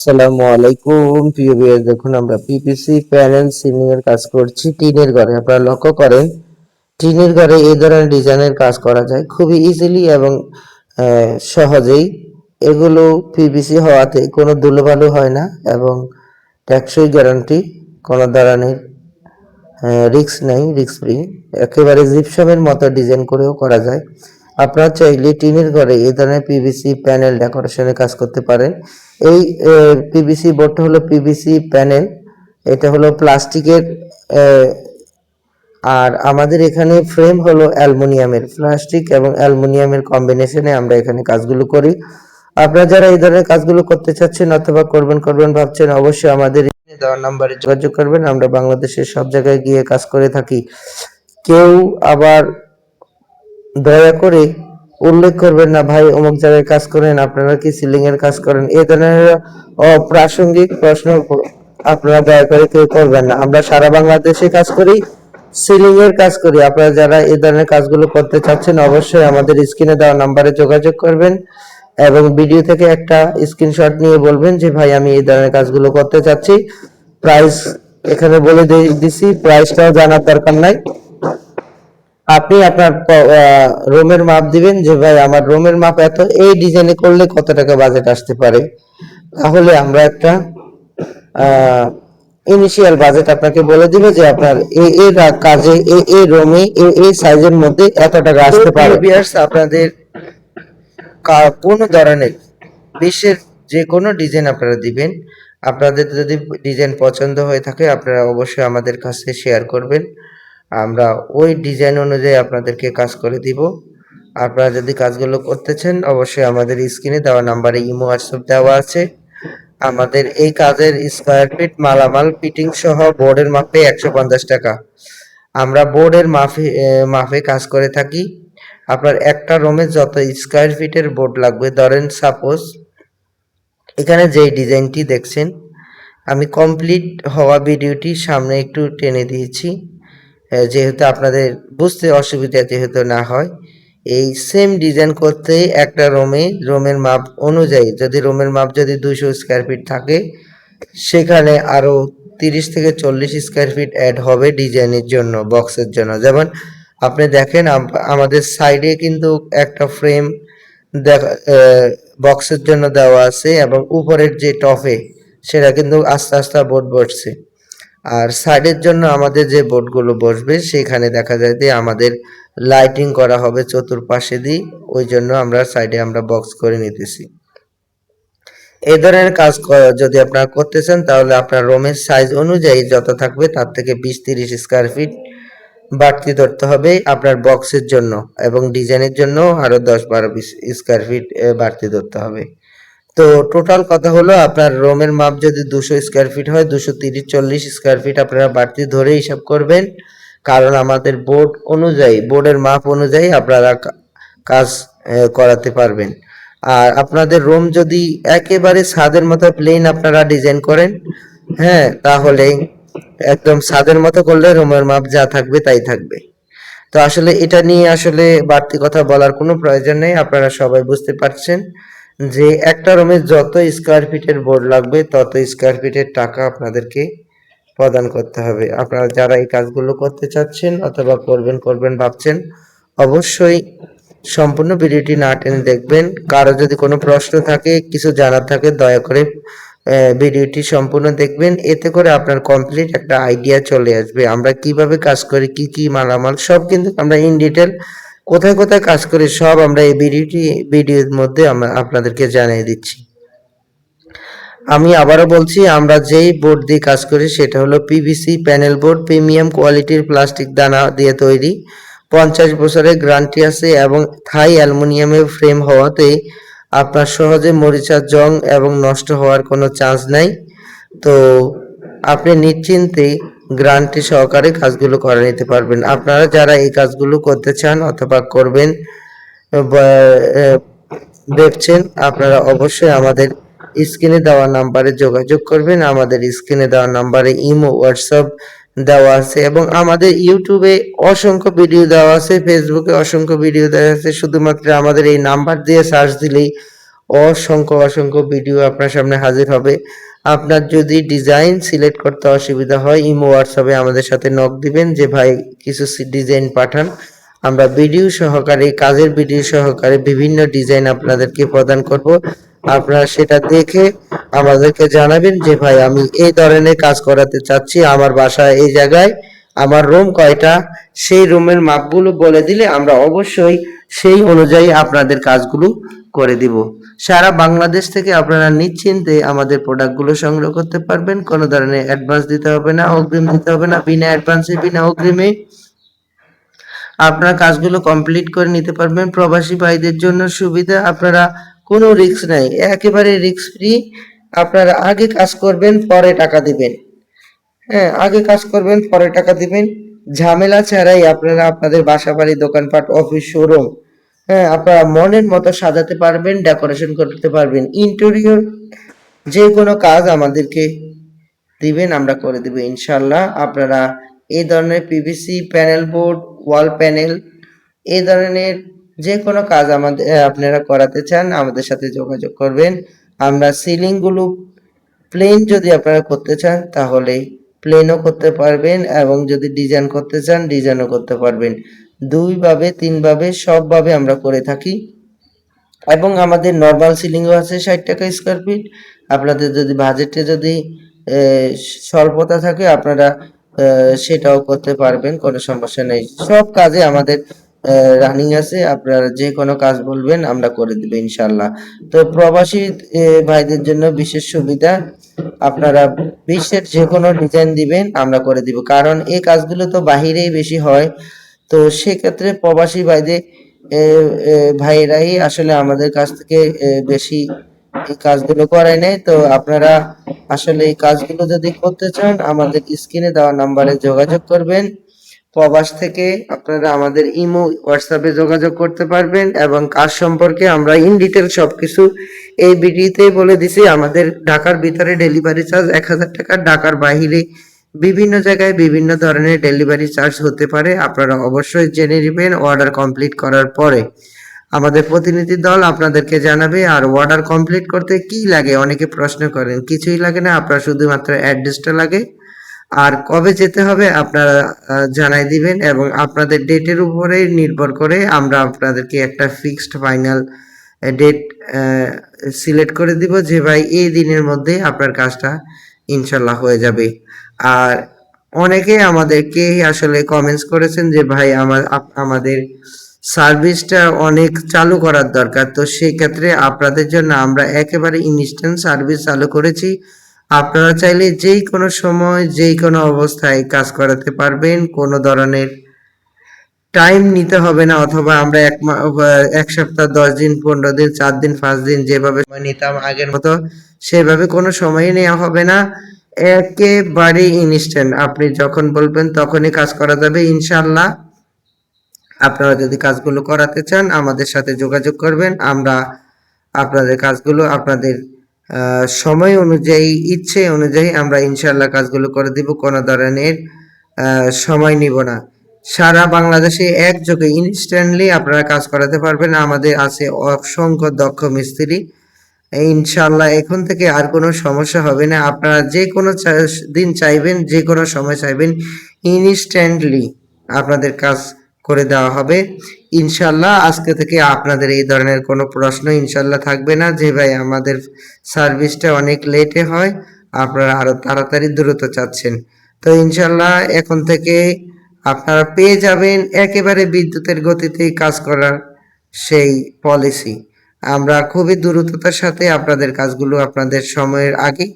আসসালামু আলাইকুম প্রিয় ভিউয়ার দেখুন আমরা পিপিসি প্যানেল সিলিং এর কাজ করছি টিনের ঘরে। আপনারা লক্ষ্য করেন, টিনের ঘরে এই ধরনের ডিজাইনের কাজ করা যায় খুবই ইজিলি এবং সহজেই। এগুলো পিভিসি হওয়াতে কোনো ধুলোবালু হয় না এবং টেকসই গ্যারান্টি, কোনো ধরনের রিক্স নেই রিক্স ফ্রি। একেবারে জিপসামের মতো ডিজাইন করেও করা যায়। আপনারা চাইলে টিনের ঘরে এই ধরনের পিভিসি প্যানেল ডেকোরেশনের কাজ করতে পারেন। এই পিভিসি বোর্ডটা হলো পিভিসি প্যানেল এটা হলো প্লাস্টিকের আর আমাদের এখানে ফ্রেম হলো অ্যালুমিনিয়ামের। প্লাস্টিক এবং অ্যালুমিনিয়ামের কম্বিনেশনে আমরা এখানে কাজগুলো করি। আপনারা যারা এই ধরনের কাজগুলো করতে চাচ্ছেন অথবা করবেন করবেন, ভাবছেন, অবশ্যই আমাদের এখানে দেওয়া নাম্বারে যোগাযোগ করবেন। আমরা বাংলাদেশের সব জায়গায় গিয়ে কাজ করে থাকি। কেউ আবার দয়া করে উল্লেখ করবেন না, ভাই, অমুক জায়গায় কাজ করেন, আপনারা কি সিলিং এর কাজ করেন? এ ধরনের অপ্রাসঙ্গিক প্রশ্ন আপনারা দয়া করে কেউ করবেন না। আমরা সারা বাংলাদেশে কাজ করি সিলিং এর কাজ করি। আপনারা যারা এ ধরনের কাজগুলো করতে চাচ্ছেন, অবশ্যই আমাদের স্ক্রিনে দেওয়া নাম্বারে যোগাযোগ করবেন এবং ভিডিও থেকে একটা স্ক্রিনশট নিয়ে বলবেন যে, ভাই, আমি এই ধরনের কাজগুলো করতে চাচ্ছি। প্রাইস এখানে বলে দিছি। প্রাইসটাও জানার দরকার নাই। আপনি আপনার রুমের মাপ দিবেন যে ভাই আমার রুমের মাপ এত এই ডিজাইনে করলে কত টাকা বাজেট আসতে পারে? তাহলে আমরা একটা ইনিশিয়াল বাজেট আপনাকে বলে দিবে যে আপনার এই এই কাজে এই এই রুমে এই এই সাইজের মধ্যে এত টাকা আসতে পারে? ভিউয়ার্স আপনাদের কোনো ধরনের বিশ্বের যে কোনো ডিজাইন আপনারা দিবেন। আপনাদের যদি ডিজাইন পছন্দ হয়ে থাকে আপনারা অবশ্যই আমাদের কাছে শেয়ার করবেন। আমরা ওই ডিজাইন অনুযায়ী আপনাদেরকে কাজ করে দিব। আপনারা যদি কাজগুলো করতে চান অবশ্যই আমাদের স্ক্রিনে দেওয়া নাম্বারে ইমো হোয়াটসঅ্যাপ দেওয়া আছে। আমাদের এই কাজের স্কোয়ার ফিট মালামাল ফিটিং সহ বোর্ডের মাপে একশো পঞ্চাশ টাকা। আমরা বোর্ডের মাফে মাপে কাজ করে থাকি। আপনার একটা রুমে যত স্কোয়ার ফিটের বোর্ড লাগবে, ধরেন সাপোজ এখানে যেই ডিজাইনটি দেখছেন, আমি কমপ্লিট হওয়া ভিডিওটি সামনে একটু টেনে দিয়েছি। যেহেতু আপনাদের বুঝতে অসুবিধা যেহেতু না হয়, এই সেম ডিজাইন করতে একটা রুমে রুমের মাপ অনুযায়ী, যদি রুমের মাপ যদি দুশো স্কোয়ার ফিট থাকে, সেখানে আরও তিরিশ থেকে চল্লিশ স্কোয়ার ফিট অ্যাড হবে ডিজাইনের জন্য বক্সের জন্য। যেমন আপনি দেখেন আমাদের সাইডে কিন্তু একটা ফ্রেম দেখা বক্সের জন্য দেওয়া আছে এবং উপরের যে টপে সেটা কিন্তু আস্তে আস্তে বোর্ড বসছে। আর সাইডের জন্য আমাদের যে বোর্ডগুলো বসবে, সেখানে দেখা যায় যে আমাদের লাইটিং করা হবে চতুর্পাশে দিয়ে, ওই জন্য আমরা সাইডে আমরা বক্স করে নিতেছি। এই ধরনের কাজ যদি আপনারা করতে চান তাহলে আপনার রুমের সাইজ অনুযায়ী যত থাকবে, তার থেকে বিশ তিরিশ স্কোয়ার ফিট বাড়তি ধরতে হবে আপনার বক্সের জন্য এবং ডিজাইনের জন্য আরও দশ বারো বিশ স্কোয়ার ফিট বাড়তি ধরতে হবে। তো টোটাল কথা হলো আপনার রুমের মাপ যদি দুশো স্কোয়ার ফিট হয়, দুশো তিরিশ, চল্লিশ স্কোয়ার ফিট আপনারা বাড়তি ধরে হিসাব করবেন। কারণ আমাদের বোর্ড অনুযায়ী বোর্ডের মাপ অনুযায়ী আপনারা কাজ করাতে পারবেন। আর আপনাদের রুম যদি একেবারে ছাদের মতো প্লেন আপনারা ডিজাইন করেন হ্যাঁ তাহলে একদম ছাদের মতো করলে রুমের মাপ যা থাকবে তাই থাকবে। তো আসলে এটা নিয়ে আসলে বাড়তি কথা বলার কোনো প্রয়োজন নেই, আপনারা সবাই বুঝতে পারছেন। যে একটা রুমে যত স্কোয়ার ফিটের বোর্ড লাগবে, তত স্কোয়ার ফিটের টাকা আপনাদেরকে প্রদান করতে হবে। আপনারা যারা এই কাজগুলো করতে চাচ্ছেন অথবা করবেন করবেন, ভাবছেন, অবশ্যই সম্পূর্ণ ভিডিওটি না টেনে দেখবেন। কারও যদি কোনো প্রশ্ন থাকে, কিছু জানার থাকে, দয়া করে ভিডিওটি সম্পূর্ণ দেখবেন। এতে করে আপনার কমপ্লিট একটা আইডিয়া চলে আসবে। আমরা কীভাবে কাজ করি, কি কি মালামাল, সব কিন্তু আমরা ইন ডিটেল কোথায় কোথায় কাজ করি সব আমরা এই ভিডিওটি, ভিডিওর মধ্যে আমরা আপনাদেরকে জানিয়ে দিচ্ছি। আমি আবারও বলছি, আমরা যেই বোর্ড দিয়ে কাজ করি সেটা হলো পিভিসি প্যানেল বোর্ড প্রিমিয়াম কোয়ালিটির প্লাস্টিক দানা দিয়ে তৈরি। পঞ্চাশ বছরের গ্যারান্টি আছে এবং থাই অ্যালুমিনিয়ামের ফ্রেম হওয়াতে আপনার সহজে মরিচার জং এবং নষ্ট হওয়ার কোনো চান্স নাই। তো আপনি নিশ্চিন্তে গ্যারান্টি সহকারে কাজগুলো করে নিতে পারবেন। আপনারা যারা এই কাজগুলো করতে চান অথবা করবেন দেখছেন, আপনারা অবশ্যই আমাদের স্ক্রিনে দেওয়া নাম্বারে যোগাযোগ করবেন। আমাদের স্ক্রিনে দেওয়া নাম্বারে ইমো, হোয়াটসঅ্যাপ দেওয়া আছে এবং আমাদের ইউটিউবে অসংখ্য ভিডিও দেওয়া আছে, ফেসবুকে অসংখ্য ভিডিও দেওয়া আছে। শুধুমাত্র আমাদের এই নাম্বার দিয়ে সার্চ দিলেই অসংখ্য অসংখ্য ভিডিও আপনার সামনে হাজির হবে। আপনার যদি ডিজাইন সিলেক্ট করতে অসুবিধা হয়, ইমো হোয়াটসঅ্যাপে আমাদের সাথে নক দিবেন যে, ভাই, কিছু ডিজাইন পাঠান। আমরা ভিডিও সহকারে, কাজের ভিডিও সহকারে বিভিন্ন ডিজাইন আপনাদেরকে প্রদান করব। আপনারা সেটা দেখে আমাদেরকে জানাবেন যে, ভাই, আমি এই ধরনের কাজ করাতে চাচ্ছি আমার বাসা এই জায়গায়। আমার রুম কয়টা? সেই রুমের মাপগুলো বলে দিলে আমরা অবশ্যই সেই অনুযায়ী আপনাদের কাজগুলো করে দিব। সারা বাংলাদেশ থেকে আপনারা নিশ্চিন্তে আমাদের প্রোডাক্টগুলো সংগ্রহ করতে পারবেন। কোনো ধরনের অ্যাডভান্স দিতে হবে না, অগ্রিম দিতে হবে না, বিনা অ্যাডভান্সে বিনা অগ্রিমে আপনারা কাজগুলো কমপ্লিট করে নিতে পারবেন। প্রবাসী ভাইদের জন্য সুবিধা, আপনারা কোনো রিস্ক নাই। একেবারে রিস্ক ফ্রি আপনারা আগে কাজ করবেন, পরে টাকা দিবেন। হ্যাঁ আগে কাজ করবেন, পরে টাকা দিবেন। ঝামেলা ছাড়াই আপনারা আপনাদের বাসা বাড়ি দোকানপাট অফিস শোরুম হ্যাঁ আপনারা মনের মতো সাজাতে পারবেন ডেকোরেশন করতে পারবেন। ইন্টেরিয়র যে কোনো কাজ আমাদেরকে দিবেন, আমরা করে দেব ইনশাল্লাহ আপনারা এই ধরনের PVC panel board wall panel এই ধরনের যে কোনো কাজ আমাদের আপনারা করাতে চান, আমাদের সাথে যোগাযোগ করবেন। আমরা সিলিংগুলো প্লেন যদি আপনারা করতে চান, তাহলে প্লেনও করতে পারবেন এবং যদি ডিজাইন করতে চান ডিজাইনও করতে পারবেন। দুইভাবে, তিনভাবে, সবভাবে আমরা করে থাকি। এবং আমাদের নর্মাল সিলিংও আছে ষাট টাকা স্কোয়ার ফিট আপনাদের যদি বাজেটে যদি স্বল্পতা থাকে, আপনারা সেটাও করতে পারবেন, কোনো সমস্যা নেই। সব কাজে আমাদের রানিং আছে। আপনারা যে কোনো কাজ বলবেন, আমরা করে দেবো ইনশাল্লাহ তো প্রবাসী ভাইদের জন্য বিশেষ সুবিধা, আপনারা বিশ্বের যে কোনো ডিজাইন দিবেন, আমরা করে দিব। কারণ এই কাজগুলো তো বাহিরেই বেশি হয়। তো সেক্ষেত্রে প্রবাসী ভাইদের ভাইয়েরাই আসলে আমাদের কাছ থেকে বেশি এই কাজগুলো করায় নেয়। তো আপনারা আসলে এই কাজগুলো যদি করতে চান, আমাদের স্ক্রিনে দেওয়া নাম্বারে যোগাযোগ করবেন। প্রবাস থেকে আপনারা আমাদের ইমো, হোয়াটসঅ্যাপে যোগাযোগ করতে পারবেন এবং কাজ সম্পর্কে আমরা ইন ডিটেল সবকিছু এই ভিডিওতেই বলে দিছি। আমাদের ঢাকার ভিতরে ডেলিভারি চার্জ এক হাজার টাকা, ঢাকার বাইরে বিভিন্ন জায়গায় বিভিন্ন ধরনের ডেলিভারি চার্জ হতে পারে। আপনারা অবশ্যই জেনে নেবেন অর্ডার কমপ্লিট করার পরে। আমাদের প্রতিনিধি দল আপনাদেরকে জানাবে, আর অর্ডার কমপ্লিট করতে কি লাগে? অনেকে প্রশ্ন করেন, কিছুই লাগে না, আপনার শুধুমাত্র অ্যাড্রেসটা লাগে। আর কবে যেতে হবে আপনারা জানাই দিবেন, এবং আপনাদের ডেটের উপরে নির্ভর করে আমরা আপনাদেরকে একটা ফিক্সড ফাইনাল ডেট সিলেক্ট করে দিব যে ভাই এই দিনের মধ্যে আপনার কাজটা ইনশাল্লাহ হয়ে যাবে। আর অনেকে আমাদেরকে আসলে কমেন্টস করেছেন যে, ভাই, আমার আমাদের সার্ভিসটা অনেক চালু করার দরকার। তো সেই ক্ষেত্রে আপনাদের জন্য আমরা একেবারে ইনস্ট্যান্ট সার্ভিস চালু করেছি। আপনারা চাইলে যেই কোনো সময়, যেই কোনো অবস্থায় কাজ করাতে পারবেন। কোনো ধরনের টাইম নিতে হবে না, অথবা আমরা এক এক সপ্তাহ, দশ দিন, পনেরো দিন, চার দিন, পাঁচ দিন যেভাবে নিতাম আগের মতো, সেভাবে কোনো সময় নেওয়া হবে না। একেবারে ইনস্ট্যান্ট আপনি যখন বলবেন তখনই কাজ করা যাবে ইনশাল্লাহ আপনারা যদি কাজগুলো করাতে চান, আমাদের সাথে যোগাযোগ করবেন। আমরা আপনাদের কাজগুলো, আপনাদের সময় অনুযায়ী, ইচ্ছে অনুযায়ী আমরা ইনশাল্লাহ কাজগুলো করে দিব। কোনো ধরনের সময় নিব না। সারা বাংলাদেশে একযোগে ইনস্ট্যান্টলি আপনারা কাজ করাতে পারবেন। আমাদের আছে অসংখ্য দক্ষ মিস্ত্রি। ইনশাল্লাহ এখন থেকে আর কোনো সমস্যা হবে না। আপনারা যে কোনো দিন চাইবেন, যে কোনো সময় চাইবেন ইনস্ট্যান্টলি আপনাদের কাজ করে দেওয়া হবে। ইনশাল্লাহ আজকে থেকে আপনাদের এই ধরনের কোনো প্রশ্ন ইনশাল্লাহ থাকবে না। যে ভাই আমাদের সার্ভিসটা অনেক লেটে হয়, আপনারা আরও তাড়াতাড়ি দ্রুত চাচ্ছেন। তো ইনশাল্লাহ এখন থেকে আপনারা পেয়ে যাবেন একেবারে বিদ্যুতের গতিতেই কাজ করার সেই পলিসি আমরা খুবই দ্রুততার সাথে আপনাদের কাজগুলো আপনাদের সময়ের আগে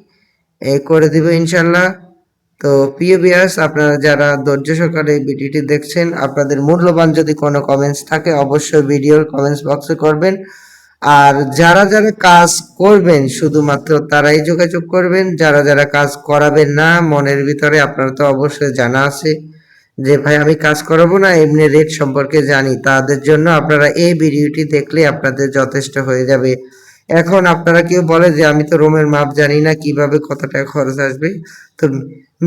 করে দিব ইনশাল্লাহ। তো প্রিয় বিয়ার্স আপনারা যারা ধৈর্য সহকারে ভিডিওটি দেখছেন, আপনাদের মূল্যবান যদি কোনো কমেন্টস থাকে, অবশ্যই ভিডিওর কমেন্টস বক্সে করবেন। আর যারা যারা কাজ করবেন, শুধুমাত্র তারাই যোগাযোগ করবেন। যারা যারা কাজ করাবেন না, মনের ভিতরে আপনারা তো অবশ্যই জানা আছে। যে ভাই আমি কাজ করাবো না, এমনি রেট সম্পর্কে জানি। তাদের জন্য আপনারা এই ভিডিওটি দেখলে আপনাদের যথেষ্ট হয়ে যাবে। এখন আপনারা কেউ বলে যে, আমি তো রুমের মাপ জানি না, কীভাবে কত টাকা খরচ আসবে? তো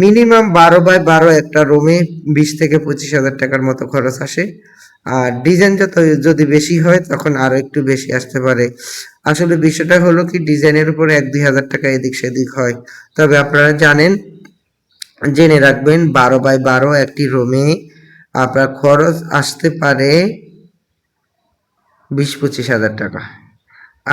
মিনিমাম বারো বাই বারো একটা রুমে বিশ থেকে পঁচিশ হাজার টাকার মতো খরচ আসে। আর ডিজাইন যত যদি বেশি হয়, তখন আরও একটু বেশি আসতে পারে। আসলে বিষয়টা হলো কি ডিজাইনের উপরে এক দুই হাজার টাকা এদিক সেদিক হয়। তবে আপনারা জানেন জেনে রাখবেন, বারো বাই বারো একটি রুমে আপনার খরচ আসতে পারে বিশ পঁচিশ হাজার টাকা।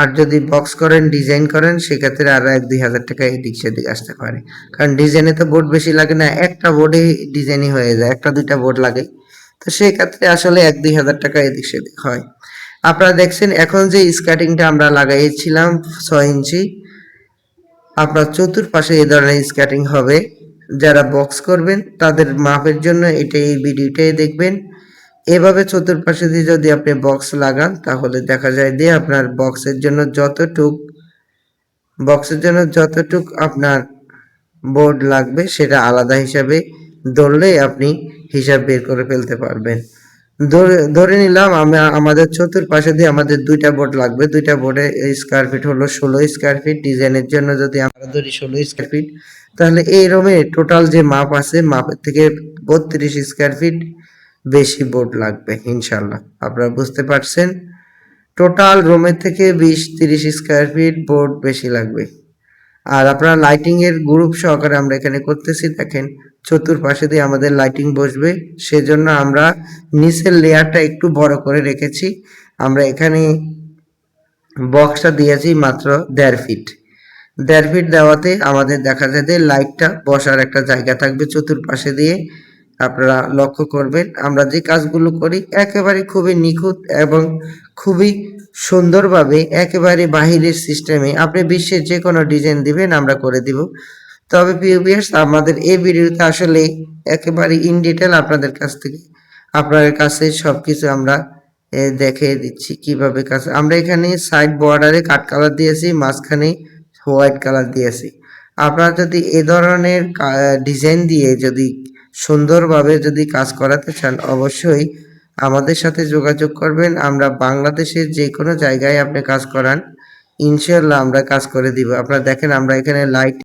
আর যদি বক্স করেন ডিজাইন করেন, সেক্ষেত্রে আরও এক দুই হাজার টাকা এদিক সেদিক আসতে পারে। কারণ ডিজাইনে তো বোর্ড বেশি লাগে না, একটা বোর্ডে ডিজাইনই হয়ে যায়, একটা দুইটা বোর্ড লাগে। তো সেক্ষেত্রে আসলে এক দুই হাজার টাকা এদিক সেদিক হয়। আপনারা দেখছেন, এখন যে স্কার্টিংটা আমরা লাগাইছিলাম ছয় ইঞ্চি, আপনার চতুর্পাশে এই ধরনের স্কার্টিং হবে। যারা বক্স করবেন, তাদের মাপের জন্য এটা এই ভিডিওটাই দেখবেন। এভাবে চতুর্পাশে দিয়ে যদি আপনি বক্স লাগান, তাহলে দেখা যায় যে আপনার বক্সের জন্য যতটুক বক্সের জন্য যতটুক আপনার বোর্ড লাগবে, সেটা আলাদা হিসাবে ধরলেই আপনি হিসাব বের করে ফেলতে পারবেন। ধরে নিলাম আমাদের চতুর্পাশে দিয়ে আমাদের দুইটা বোর্ড লাগবে। দুইটা বোর্ডে স্কোয়ার ফিট হলো ষোলো স্কোয়ার ফিট ডিজাইনের জন্য যদি আমরা ধরি ষোলো স্কোয়ার ফিট তাহলে এই রুমে টোটাল যে মাপ আছে মাপের থেকে বত্রিশ স্কোয়ার ফিট বেশি বোর্ড লাগবে ইনশাল্লাহ আপনারা বুঝতে পারছেন? টোটাল রুমের থেকে বিশ, তিরিশ স্কোয়ার ফিট বোর্ড বেশি লাগবে। আর আপনারা লাইটিং এর গ্রুপ সহকারে আমরা এখানে করতেছি, দেখেন চতুর্পাশে দিয়ে আমাদের লাইটিং বসবে। সেজন্য আমরা নিচের লেয়ারটা একটু বড় করে রেখেছি। আমরা এখানে বক্সটা দিয়েছি মাত্র দেড় ফিট দেড় ফিট দেওয়াতে আমাদের দেখা যায় যে লাইটটা বসার একটা জায়গা থাকবে চতুর্পাশে দিয়ে। আপনারা লক্ষ্য করবেন, আমরা যে কাজগুলো করি একেবারে খুবই নিখুঁত এবং খুবই সুন্দরভাবে একেবারে বাহিরের সিস্টেমে আপনি বিশ্বের যে কোনো ডিজাইন দিবেন, আমরা করে দিব। তবে পিউবিএস আমাদের এই ভিডিওতে আসলে একেবারে ইন ডিটেল আপনাদের কাছ থেকে, আপনাদের কাছে সব কিছু আমরা দেখিয়ে দিচ্ছি কীভাবে কাজ। আমরা এখানে সাইড বর্ডারে কাট কালার দিয়েছি, মাঝখানে হোয়াইট কালার দিয়েছি। আপনারা যদি এ ধরনের ডিজাইন দিয়ে যদি সুন্দরভাবে যদি কাজ করাতে চান, অবশ্যই আমাদের সাথে যোগাযোগ করবেন। আমরা বাংলাদেশের যে কোনো জায়গায় আপনি কাজ করান ইনশাল্লাহ আমরা কাজ করে দিব। আপনারা দেখেন, আমরা এখানে লাইট